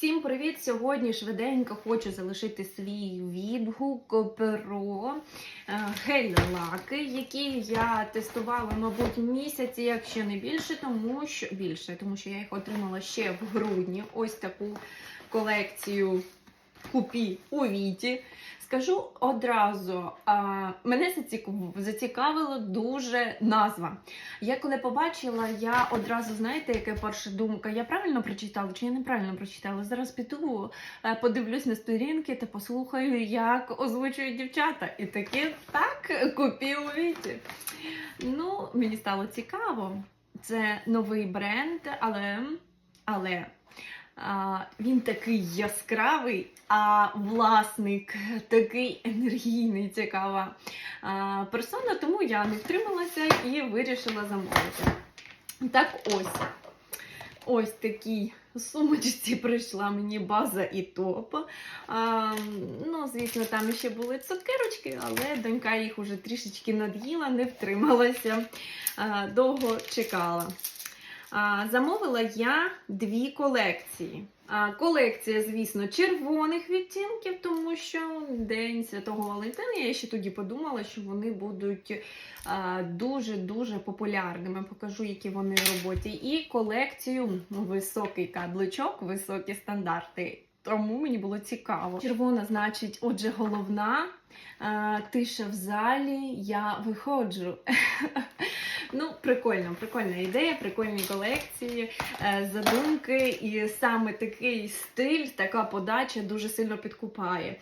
Всім привіт! Сьогодні швиденько хочу залишити свій відгук про е, гель-лаки, які я тестувала, мабуть, місяці, якщо не більше, тому що більше, тому що я їх отримала ще в грудні. Ось таку колекцію купі у Віті. Скажу одразу, мене зацікавила дуже назва. Я коли побачила, я одразу, знаєте, яка перша думка? Я правильно прочитала чи я неправильно прочитала? Зараз піду, е, подивлюсь на сторінки та послухаю, як озвучують дівчата. І таки так купі у Віті. Ну, мені стало цікаво. Це новий бренд, але. але він такий яскравий, а власник такий енергійний, цікава персона, тому я не втрималася і вирішила замовити. Так ось. Ось такій сумочці прийшла мені база і топ. А, ну, звісно, там ще були цукерочки, але донька їх уже трішечки над'їла, не втрималася, а, довго чекала. Замовила я дві колекції. Колекція, звісно, червоних відтінків, тому що День Святого Валентина. Я ще тоді подумала, що вони будуть дуже-дуже популярними. Покажу, які вони в роботі. І колекцію високий каблучок, високі стандарти. Тому мені було цікаво. Червона, значить, отже, головна. Тиша в залі, я виходжу. Ну, прикольно, прикольна ідея, прикольні колекції, е, задумки, і саме такий стиль, така подача дуже сильно підкупає.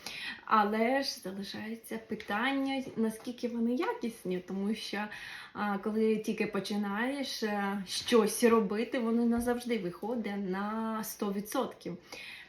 Але ж залишається питання, наскільки вони якісні, тому що коли тільки починаєш е, щось робити, воно назавжди виходить на 100%.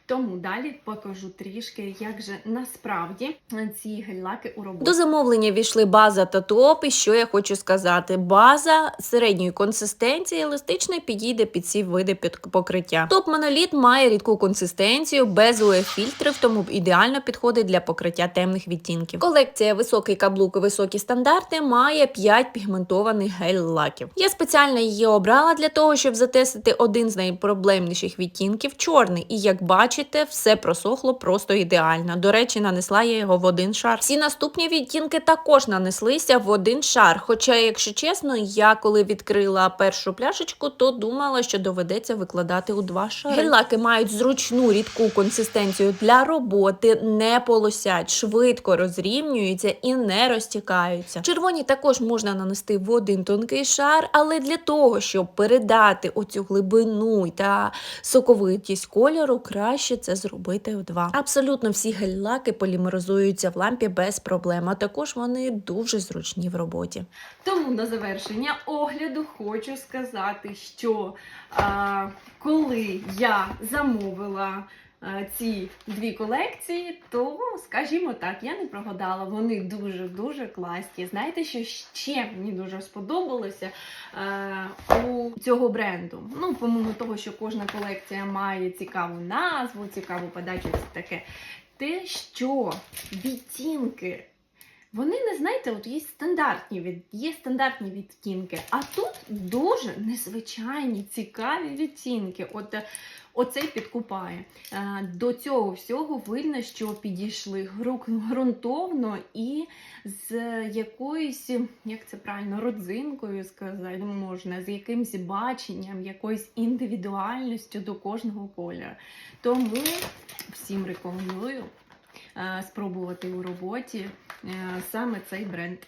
Тому далі покажу трішки, як же насправді ці гель-лаки у роботі. До замовлення війшли база та топ. І що я хочу сказати? База середньої консистенції, еластична підійде під ці види під покриття. Топ моноліт має рідку консистенцію, без УФ фільтрів, тому ідеально підходить для покриття темних відтінків. Колекція високий каблук і високі стандарти має 5 пігментованих гель-лаків. Я спеціально її обрала для того, щоб затестити один з найпроблемніших відтінків чорний. І як бачите, все просохло просто ідеально. До речі, нанесла я його в один шар. Всі наступні відтінки також нанеслися в один шар. Хоча, якщо чесно, я коли відкрила першу пляшечку, то думала, що доведеться викладати у два шари. Гель-лаки мають зручну рідку консистенцію для роботи, не полосять, швидко розрівнюються і не розтікаються. Червоні також можна нанести в один тонкий шар, але для того, щоб передати оцю глибину та соковитість кольору, краще це зробити в. Абсолютно всі гель-лаки полімеризуються в лампі без проблем. А також вони дуже зручні в роботі. Тому на завершення огляду хочу сказати, що а, коли я замовила ці дві колекції, то, скажімо так, я не прогадала. Вони дуже-дуже класні. Знаєте, що ще мені дуже сподобалося е, у цього бренду? Ну, помимо того, що кожна колекція має цікаву назву, цікаву подачу, це таке. Те, що відтінки вони не знаєте, от є стандартні від є стандартні відтінки, а тут дуже незвичайні, цікаві відтінки. От е, оцей підкупає. Е, До цього всього видно, що підійшли ґрунтовно і з якоюсь, як це правильно, родзинкою сказати можна, з якимось баченням, якоюсь індивідуальністю до кожного кольору. Тому всім рекомендую е, спробувати у роботі саме цей бренд.